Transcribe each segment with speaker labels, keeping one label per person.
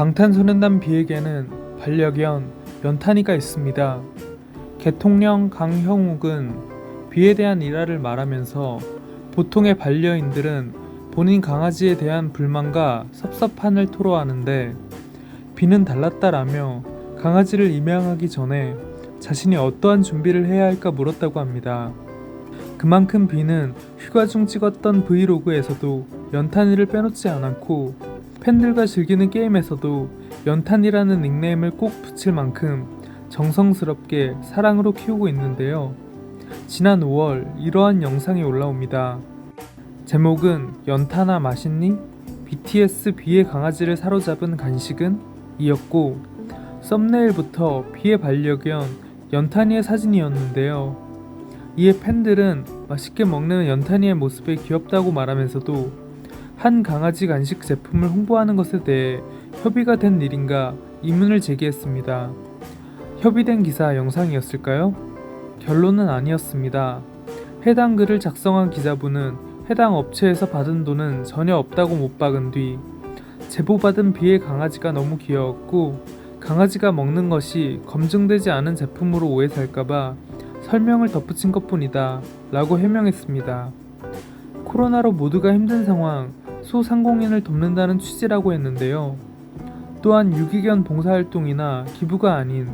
Speaker 1: 방탄소년단 비에게는 반려견 연탄이가 있습니다. 개통령 강형욱은 비에 대한 일화를 말하면서 보통의 반려인들은 본인 강아지에 대한 불만과 섭섭함을 토로하는데 비는 달랐다라며 강아지를 입양하기 전에 자신이 어떠한 준비를 해야 할까 물었다고 합니다. 그만큼 비는 휴가 중 찍었던 브이로그에서도 연탄이를 빼놓지 않았고 팬들과 즐기는 게임에서도 연탄이라는 닉네임을 꼭 붙일 만큼 정성스럽게 사랑으로 키우고 있는데요. 지난 5월 이러한 영상이 올라옵니다. 제목은 연탄아 맛있니? BTS 비의 강아지를 사로잡은 간식은? 이었고 썸네일부터 비의 반려견 연탄이의 사진이었는데요. 이에 팬들은 맛있게 먹는 연탄이의 모습에 귀엽다고 말하면서도 한 강아지 간식 제품을 홍보하는 것에 대해 협의가 된 일인가 의문을 제기했습니다. 협의된 기사 영상이었을까요? 결론은 아니었습니다. 해당 글을 작성한 기자분은 해당 업체에서 받은 돈은 전혀 없다고 못 박은 뒤 제보받은 비의 강아지가 너무 귀여웠고 강아지가 먹는 것이 검증되지 않은 제품으로 오해 살까봐 설명을 덧붙인 것 뿐이다 라고 해명했습니다. 코로나로 모두가 힘든 상황, 소상공인을 돕는다는 취지라고 했는데요. 또한 유기견 봉사활동이나 기부가 아닌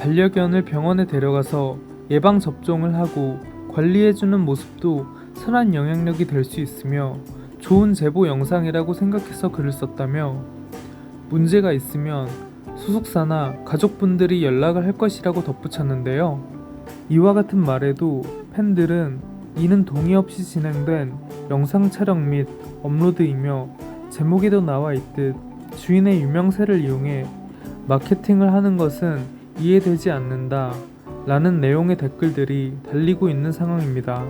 Speaker 1: 반려견을 병원에 데려가서 예방 접종을 하고 관리해주는 모습도 선한 영향력이 될 수 있으며 좋은 제보 영상이라고 생각해서 글을 썼다며 문제가 있으면 소속사나 가족분들이 연락을 할 것이라고 덧붙였는데요. 이와 같은 말에도 팬들은 이는 동의 없이 진행된 영상 촬영 및 업로드이며 제목에도 나와 있듯 주인의 유명세를 이용해 마케팅을 하는 것은 이해되지 않는다 라는 내용의 댓글들이 달리고 있는 상황입니다.